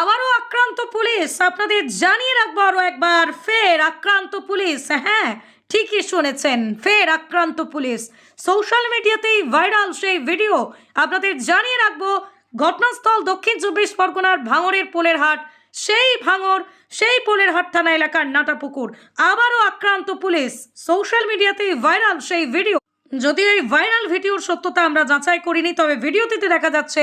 আবারও আক্রান্ত পুলিশ। আপনাদের জানিয়ে রাখব আরও একবার, ফের আক্রান্ত পুলিশ। হ্যাঁ ঠিকই শুনেছেন, ফের আক্রান্ত পুলিশ। সোশ্যাল মিডিয়াতেই ভাইরাল সেই ভিডিও। আপনাদের জানিয়ে রাখব, ঘটনাস্থল দক্ষিণ চব্বিশ পরগনার ভাঙরের পোলের হাট। সেই ভাঙর সেই পোলের হাট থানা এলাকার নাটাপুকুর। আবারও আক্রান্ত পুলিশ। সোশ্যাল মিডিয়াতেই ভাইরাল সেই ভিডিও। যদিও এই ভাইরাল ভিডিওর সত্যতা আমরা যাচাই করিনি, তবে ভিডিওটিতে দেখা যাচ্ছে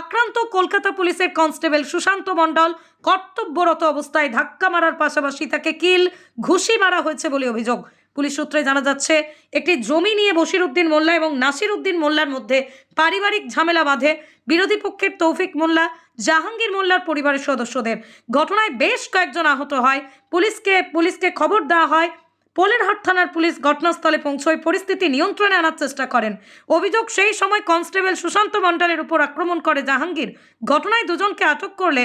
আক্রান্ত কলকাতা পুলিশের কনস্টেবল সুশান্ত মণ্ডল কর্তব্যরত অবস্থায় ধাক্কা মারার পাশাপাশি তাকে কিল, ঘুষি মারা হয়েছে বলে অভিযোগ। পুলিশ সূত্রে জানা যাচ্ছে, একটি জমি নিয়ে বশির উদ্দিন মোল্লা এবং নাসির উদ্দিন মোল্লার মধ্যে পারিবারিক ঝামেলা বাঁধে। বিরোধী পক্ষের তৌফিক মোল্লা, জাহাঙ্গীর মোল্লার পরিবারের সদস্যদের। ঘটনায় বেশ কয়েকজন আহত হয়। পুলিশকে পুলিশকে খবর দেওয়া হয় পোলেরহাট থানার পুলিশ ঘটনাস্থলে পৌঁছয়, পরিস্থিতি নিয়ন্ত্রণে আনার চেষ্টা করেন। অভিযোগ, সেই সময় কনস্টেবল সুশান্ত মণ্ডলের উপর আক্রমণ করে জাহাঙ্গীর। ঘটনায় দুজনকে আটক করলে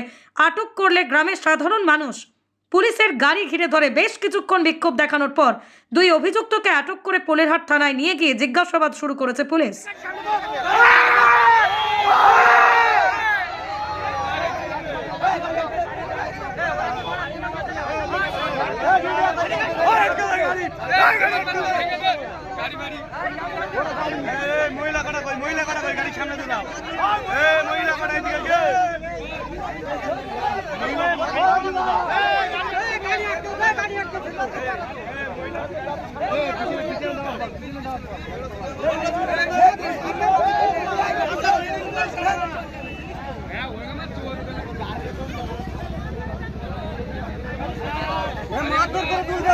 আটক করলে গ্রামের সাধারণ মানুষ পুলিশের গাড়ি ঘিরে ধরে বেশ কিছুক্ষণ বিক্ষোভ দেখানোর পর দুই অভিযুক্তকে আটক করে পোলেরহাট থানায় নিয়ে গিয়ে জিজ্ঞাসাবাদ শুরু করেছে পুলিশ। মহিলা কাটা কই মহিলা কাটা কই গাড়ির সামনে দিলাম এ মহিলা কাটা এদিকে গে মারধর করে তুলবে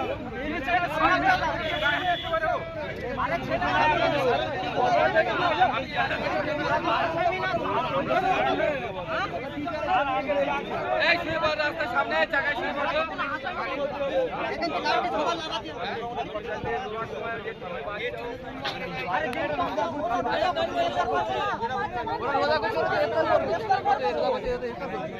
মারধর করে গাড়ি হ্যালো এই শুয়ে পড়ো রাস্তার সামনে চাকায় শুয়ে পড়ো